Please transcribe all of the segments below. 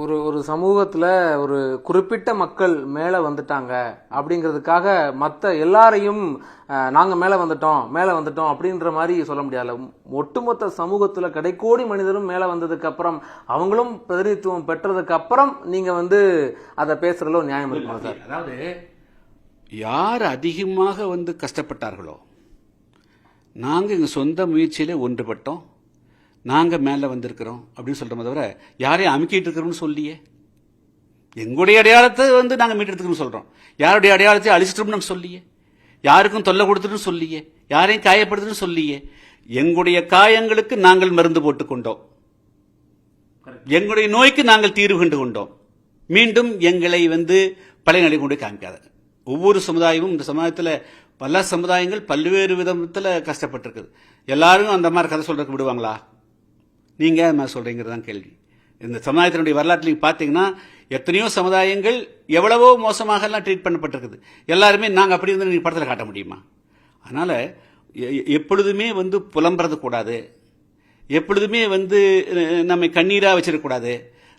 ஒரு ஒரு சமூகத்துல ஒரு குறிப்பிட்ட மக்கள் மேல வந்துட்டாங்க அப்படிங்கிறதுக்காக மத்த எல்லாரையும் அஹ், நாங்க மேல வந்துட்டோம் மேல வந்துட்டோம் அப்படின்ற மாதிரி சொல்ல முடியாது ஒட்டுமொத்த சமூகத்துல கடைக்கோடி மனிதரும் மேல வந்ததுக்கு அப்புறம் அவங்களும் பிரதிநிதித்துவம் பெற்றதுக்கு அப்புறம் நீங்க வந்து அதை பேசுறதுல ஒரு நியாயம் இருக்குமா சார்? அதாவது யார் அதிகமாக வந்து கஷ்டப்பட்டார்களோ நாங்கள் எங்கள் சொந்த முயற்சியிலே ஒன்றுபட்டோம். நாங்கள் மேலே வந்திருக்கிறோம் அப்படின்னு சொல்கிறோமே தவிர யாரையும் அமுக்கிட்டு இருக்கிறோம்னு சொல்லியே. எங்களுடைய அடையாளத்தை வந்து நாங்கள் மீட்டெடுத்துக்கணும்னு சொல்கிறோம் யாருடைய அடையாளத்தை அழிச்சிட்டோம்னு சொல்லியே. யாருக்கும் தொல்லை கொடுத்துட்டு சொல்லியே. யாரையும் காயப்படுத்துன்னு சொல்லியே. எங்களுடைய காயங்களுக்கு நாங்கள் மருந்து போட்டுக்கொண்டோம் எங்களுடைய நோய்க்கு நாங்கள் தீர்வு கண்டு கொண்டோம். மீண்டும் எங்களை வந்து பழைய நிலை கொண்டு காமிக்காத. ஒவ்வொரு சமுதாயமும் இந்த சமுதாயத்தில் பல சமுதாயங்கள் பல்வேறு விதத்தில் கஷ்டப்பட்டிருக்குது. எல்லாரும் அந்த மாதிரி கதை சொல்றதுக்கு விடுவாங்களா? நீங்கள் என்ன சொல்கிறீங்கிறது தான் கேள்வி. இந்த சமுதாயத்தினுடைய வரலாற்றில் பார்த்தீங்கன்னா எத்தனையோ சமுதாயங்கள் எவ்வளவோ மோசமாக எல்லாம் ட்ரீட் பண்ணப்பட்டிருக்குது. எல்லாருமே நாங்கள் அப்படி இருந்து நீங்கள் படத்தில் காட்ட முடியுமா? அதனால் எ- எப்பொழுதுமே வந்து புலம்புறது கூடாது. எப்பொழுதுமே வந்து நம்மை கண்ணீராக வச்சிடக்கூடாது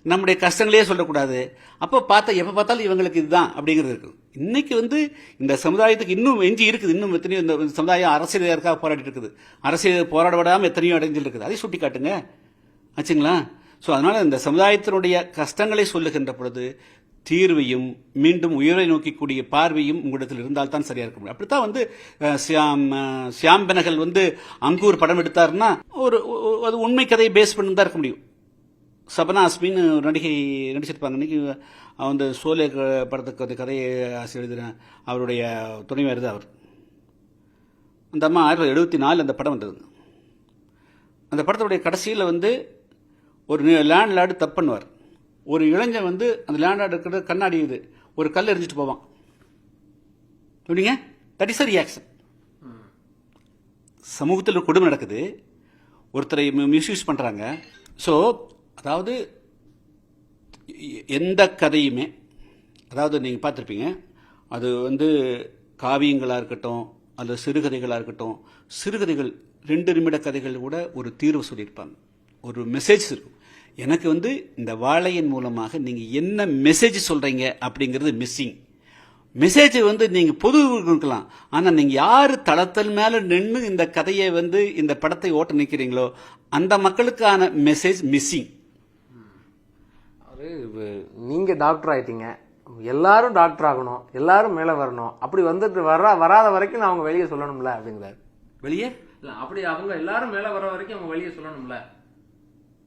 நம்முடைய கஷ்டங்களே சொல்லக்கூடாது அப்போ பார்த்தா எப்போ பார்த்தாலும் இவங்களுக்கு இதுதான் அப்படிங்கிறது இருக்கு. இன்னைக்கு வந்து இந்த சமுதாயத்துக்கு இன்னும் எஞ்சி இருக்குது. இன்னும் எத்தனையோ இந்த சமுதாயம் அரசியலுக்காக போராடிட்டு இருக்குது. அரசியல் போராட விடாமல் எத்தனையோ அடைஞ்சிருக்குது அதை சுட்டி காட்டுங்க ஆச்சுங்களா? ஸோ அதனால் இந்த சமுதாயத்தினுடைய கஷ்டங்களை சொல்லுகின்ற பொழுது தீர்வையும் மீண்டும் உயரை நோக்கிக்கூடிய பார்வையும் உங்களிடத்தில் இருந்தால் தான் சரியா இருக்க முடியும். அப்படித்தான் வந்து சியாம் அஹ், சியாம் பெனகல் வந்து அங்கூர் படம் எடுத்தாருன்னா ஒரு அது உண்மை கதையை பேஸ் பண்ணி தான் இருக்க முடியும். சபனா அஸ்மின்னு ஒரு நடிகை நடிச்சிருப்பாங்க. இன்னைக்கு அந்த சோலே படத்துக்கு அந்த கதையை ஆசிரியர் எழுதின அவருடைய துணைவர் தான் அவர். அந்த அம்மா ஆயிரத்தி தொள்ளாயிரத்தி எழுபத்தி நாலு அந்த படம் வந்தது. அந்த படத்துடைய கடைசியில் வந்து ஒரு லேண்ட் லார்டு தப்பு பண்ணுவார். ஒரு இளைஞன் வந்து அந்த லேண்ட் லார்டு இருக்கிற கண்ணாடி இது. ஒரு கல் எரிஞ்சிட்டு போவான். எப்படிங்க தட் இஸ் ரியாக்ஷன் சமூகத்தில் ஒரு கொடுமை நடக்குது. ஒருத்தரை மிஸ்யூஸ் பண்ணுறாங்க ஸோ அதாவது எந்த கதையுமே அதாவது நீங்கள் பார்த்துருப்பீங்க அது வந்து காவியங்களாக இருக்கட்டும் அல்லது சிறுகதைகளாக இருக்கட்டும் சிறுகதைகள் ரெண்டு நிமிட கதைகள் கூட ஒரு தீர்வு சொல்லியிருப்பாங்க. ஒரு மெசேஜ் இருக்கும் எனக்கு வந்து இந்த வாழையின் மூலமாக நீங்கள் என்ன மெசேஜ் சொல்கிறீங்க அப்படிங்கிறது மிஸ்ஸிங் மெசேஜ் வந்து நீங்க பொது கொடுக்கலாம். ஆனா நீங்க யாரு தளத்தல் மேல நின்று இந்த கதையை வந்து இந்த படத்தை ஓட்ட நிக்கிறீங்களோ அந்த மக்களுக்கான மெசேஜ் மிஸ்ஸிங் அது வ- நீங்க டாக்டர் ஆயிட்டீங்க. எல்லாரும் டாக்டர் ஆகணும். எல்லாரும் மேல வரணும். அப்படி வந்துட்டு வர வராத வரைக்கும் அவங்க வெளியே சொல்லணும்ல அப்படிங்கிறாரு. வெளியே? இல்ல அப்படி அவங்க எல்லாரும் மேல வர வரைக்கும் அவங்க வெளியே சொல்லணும்ல.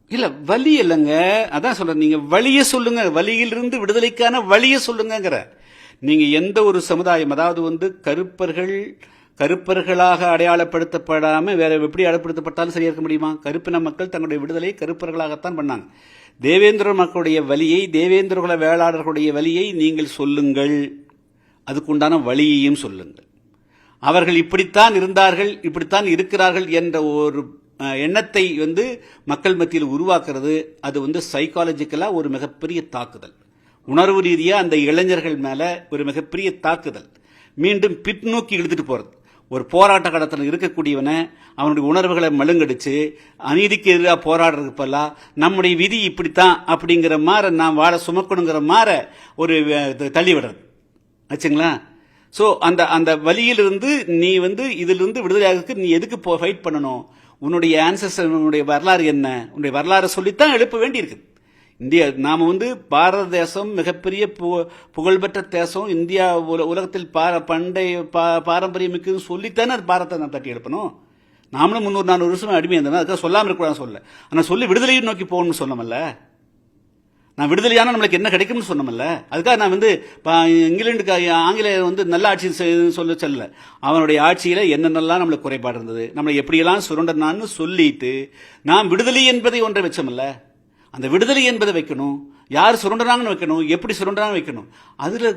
இல்ல வலி இல்லைங்க. அதான் சொல்ற நீங்க வழிய சொல்லுங்க. வழியிலிருந்து விடுதலைக்கான வழிய சொல்லுங்கங்கிற. நீங்க எந்த ஒரு சமுதாயம் அதாவது வந்து கருப்பர்கள் கருப்பர்களாக அடையாளப்படுத்தப்படாம வேற எப்படி அடையாளப்படுத்தப்பட்டாலும் சரியா இருக்க முடியுமா? கருப்பின மக்கள் தங்களுடைய விடுதலை கருப்பர்களாகத்தான் பண்ணாங்க. தேவேந்திர மக்களுடைய வலியை தேவேந்திர குல வேளாளர்களுடைய வலியை நீங்கள் சொல்லுங்கள். அதுக்குண்டான வழியையும் சொல்லுங்கள். அவர்கள் இப்படித்தான் இருந்தார்கள் இப்படித்தான் இருக்கிறார்கள் என்ற ஒரு எண்ணத்தை வந்து மக்கள் மத்தியில் உருவாக்குறது அது வந்து சைக்காலஜிக்கலா ஒரு மிகப்பெரிய தாக்குதல். உணர்வு ரீதியா அந்த இளைஞர்கள் மேல ஒரு மிகப்பெரிய தாக்குதல். மீண்டும் பின்னோக்கி இழுத்துட்டு போறது. ஒரு போராட்ட கடத்தில் இருக்கக்கூடியவனை அவனுடைய உணர்வுகளை மழுங்கடிச்சு அநீதிக்கு எதிராக போராடுறதுக்கு பதிலா நம்முடைய விதி இப்படித்தான் அப்படிங்கிற மாற நான் வாழ சுமக்கணுங்கிற மாற ஒரு தள்ளி விடுறது ஆச்சுங்களா? ஸோ அந்த அந்த வழியிலிருந்து நீ வந்து இதிலிருந்து விடுதலையாகிறதுக்கு நீ எதுக்கு போ ஃபைட் பண்ணணும்? உன்னுடைய ஆன்சஸ்டர் உன்னுடைய வரலாறு என்ன? உன்னுடைய வரலாறு சொல்லித்தான் எழுப்ப வேண்டியிருக்கு இந்தியா நாம் வந்து பாரத தேசம் மிகப்பெரிய பு- புகழ்பெற்ற தேசம். இந்தியா உல- உலகத்தில் பார பண்டைய பா- பாரம்பரியம் மிக்கதுன்னு சொல்லித்தானே அது பாரத்தை நான் தட்டி எழுப்பணும். நாமளும் முந்நூறு நானூறு வருஷம் அடிமையாக இருந்தோம் அதுக்காக சொல்லாமல் இருக்கக்கூடாது சொல்ல. ஆனால் சொல்லி விடுதலையை நோக்கி போகணும்னு சொன்னமல்ல? நான் விடுதலையான நம்மளுக்கு என்ன கிடைக்கும்னு சொன்னோம்ல? அதுக்காக நான் வந்து ப- இங்கிலாந்துக்கு ஆங்கிலேயர் வந்து நல்ல ஆட்சி சொல்ல சொல்லல. அவனுடைய ஆட்சியில் என்னென்னலாம் நம்மளுக்கு குறைபாடு இருந்தது நம்மளை எப்படியெல்லாம் சுரண்டனான்னு சொல்லிட்டு நாம் விடுதலை என்பதை ஒன்றை வச்சோம்ல? அந்த விடுதலை என்பதை வைக்கணும். யார் சுரண்டுறாங்கன்னு வைக்கணும் எப்படி சுரண்டுறாங்கன்னு வைக்கணும். அதில்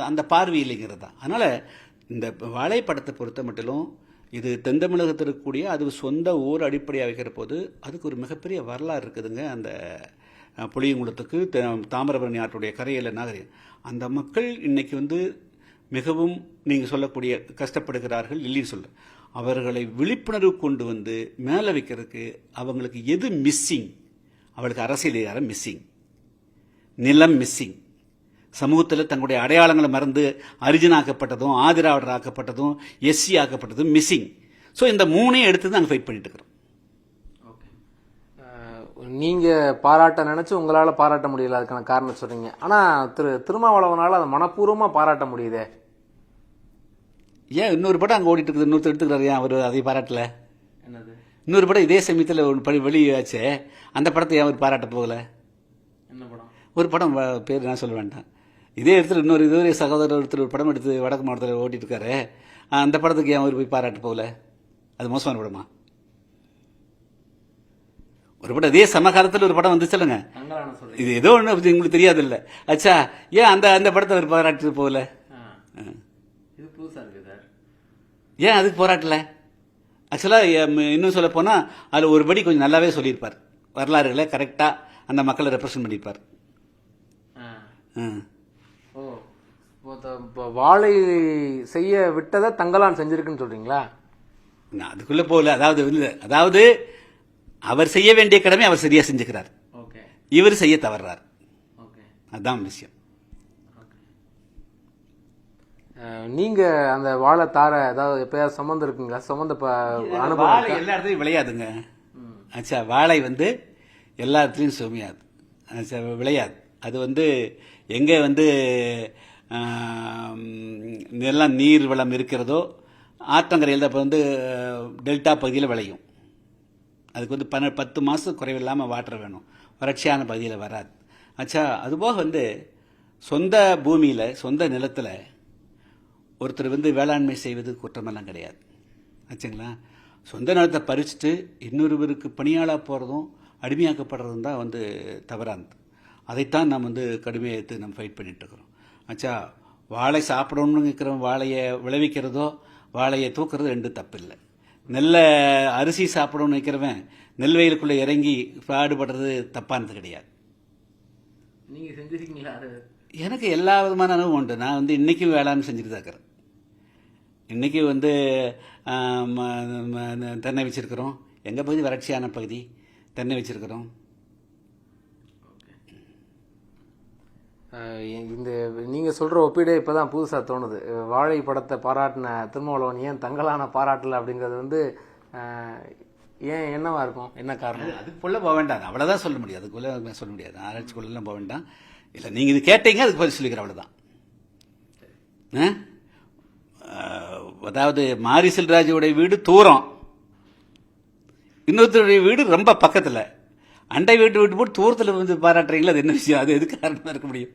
அந்த பார்வை இல்லைங்கிறது தான். அதனால் இந்த வாழைப்படத்தை பொறுத்த மட்டிலும் இது தென் தமிழகத்தில் இருக்கக்கூடிய அது சொந்த ஊர் அடிப்படையாக வைக்கிற போது அதுக்கு ஒரு மிகப்பெரிய வரலாறு இருக்குதுங்க அந்த புளியங்குளத்துக்கு த- தாமிரபரணி ஆற்றுடைய கரையில் நாகரிகம் அந்த மக்கள் இன்னைக்கு வந்து மிகவும் நீங்கள் சொல்லக்கூடிய கஷ்டப்படுகிறார்கள் இல்லைன்னு சொல்ல அவர்களை விழிப்புணர்வு கொண்டு வந்து மேலே வைக்கிறதுக்கு அவங்களுக்கு எது மிஸ்ஸிங் அவளுக்கு அரசியல் அதிகாரம் மிஸ்ஸிங் நிலம் மிஸ்ஸிங் சமூகத்தில் தங்களுடைய அடையாளங்களை மறந்து அரிஜினாக்கப்பட்டதும் ஆதிராவிடர் ஆக்கப்பட்டதும் எஸ்சி ஆக்கப்பட்டதும் மிஸ்ஸிங் ஸோ இந்த மூணையும் எடுத்து நாங்கள் ஃபைட் பண்ணிட்டு இருக்கிறோம். அஹ், நீங்க பாராட்ட நினைச்சு உங்களால பாராட்ட முடியல அதுக்கான காரணம் சொல்றீங்க. ஆனா திரு திருமாவளவனால அதை மனப்பூர்வமா பாராட்ட முடியுதே? ஏன் இன்னொரு படம் அங்கே ஓடிட்டு இருக்குது? இன்னொருத்தர் எடுத்துக்கிறாரு ஏன் அவர் அதை பாராட்டல? என்னது? இன்னொரு படம் இதே சமயத்தில் ஒரு படி வெளியாச்சே அந்த படத்தை ஏன் அவர் பாராட்ட போகல? என்ன படம்? ஒரு படம் பேர் நான் சொல்ல வேண்டாம். இதே இடத்துல இன்னொரு இதுவரை சகோதரர் ஒருத்தர் ஒரு படம் எடுத்து வடக்கு மாவட்டத்தில் ஓட்டிட்டு இருக்காரு. அந்த படத்துக்கு ஏன் அவர் போய் பாராட்ட போகல? அது மோசமான படமா? ஒரு படம் இதே சமகாலத்தில் ஒரு படம் வந்து சொல்லுங்க. இது ஏதோ ஒன்று உங்களுக்கு தெரியாது இல்லை அச்சா ஏன் அந்த அந்த படத்தை அவர் பாராட்டு போகல ஏன் அதுக்கு போராட்டல? ஆக்சுவலாக இன்னும் சொல்ல போனால் அதில் ஒரு படி கொஞ்சம் நல்லாவே சொல்லியிருப்பார். வரலாறுகளை கரெக்டாக அந்த மக்களை ரெப்ரசன்ட் பண்ணியிருப்பார். இப்போ வாழை செய்ய விட்டதை தங்கலான் செஞ்சிருக்குன்னு சொல்றீங்களா? நான் அதுக்குள்ளே போகல. அதாவது அதாவது அவர் செய்ய வேண்டிய கடமை அவர் சரியாக செஞ்சுக்கிறார். இவர் செய்ய தவறார். ஓகே அதுதான் விஷயம். நீங்க அந்த வாழை தார ஏதாவது எப்பயாவது சுமந்து இருக்குங்களா? சுமந்த வாழை? எல்லா இடத்துலையும் விளையாதுங்க. ஆச்சா வாழை வந்து எல்லா இடத்துலையும் சுமையாது. ஆச்சா விளையாது. அது வந்து எங்கே வந்து எல்லாம் நீர் வளம் இருக்கிறதோ ஆற்றங்கரையில் இப்போ வந்து டெல்டா பகுதியில் விளையும். அதுக்கு வந்து பன்ன பத்து மாதம் குறைவில்லாமல் வாட்டர் வேணும். வறட்சியான பகுதியில் வராது. ஆச்சா அதுபோக வந்து சொந்த பூமியில் சொந்த நிலத்தில் ஒருத்தர் வந்து வேளாண்மை செய்வது குற்றமெல்லாம் கிடையாது. ஆச்சுங்களா சொந்த நிலத்தை பறிச்சுட்டு இன்னொருவருக்கு பணியாளாக போகிறதும் அடிமையாக்கப்படுறதும் தான் வந்து தவறானது. அதைத்தான் நாம் வந்து கடுமையாக எடுத்து நம்ம ஃபைட் பண்ணிகிட்ருக்குறோம் ஆச்சா வாழை சாப்பிடணும்னு வாழையை விளைவிக்கிறதோ வாழையை தூக்குறது ரெண்டு தப்பு இல்லை நெல்லை அரிசி சாப்பிடணும்னு நினைக்கிறவன் நெல் வயலுக்குள்ளே இறங்கி பாடுபடுறது தப்பானது கிடையாது. நீங்க செஞ்சிருக்கீங்களா அது? எனக்கு எல்லா விதமான அனுபவம் உண்டு. நான் வந்து இன்றைக்கும் வேளாண் செஞ்சுட்டு தான் இருக்கிறேன். இன்றைக்கி வந்து தென்னை வச்சுருக்கிறோம். எங்கள் பகுதி வறட்சியான பகுதி. தென்னை வச்சுருக்கிறோம். இந்த நீங்க சொல்ற ஒப்பீடே இப்பதான் புதுசாக தோணுது. வாழை படத்தை பாராட்டின திருமாவளவன் ஏன் தங்கலான பாராட்டல அப்படிங்கிறது வந்து ஏன் என்னவா இருக்கும்? என்ன காரணம்? அதுக்குள்ளே போக வேண்டாம். அவ்வளோதான் சொல்ல முடியாது. அதுக்குள்ளே சொல்ல முடியாது. ஆராய்ச்சிக்குள்ளெல்லாம் போக வேண்டாம். இல்லை நீங்கள் இது கேட்டீங்க அதுக்கு பதில் சொல்லிக்கிறேன். அவ்வளோதான் ஆ? அதாவது மாரி செல்வராஜுடைய வீடு தூரம். இன்னொருத்தருடைய வீடு ரொம்ப பக்கத்தில். அண்டை வீட்டு வீட்டு போட்டு தூரத்தில் வந்து பாராட்டுறீங்களா? அது என்ன விஷயம்? அது எது காரணமாக இருக்க முடியும்?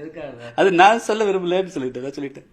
எதுக்காக? அது நான் சொல்ல விரும்பலன்னு சொல்லிட்டேன் சொல்லிட்டேன்.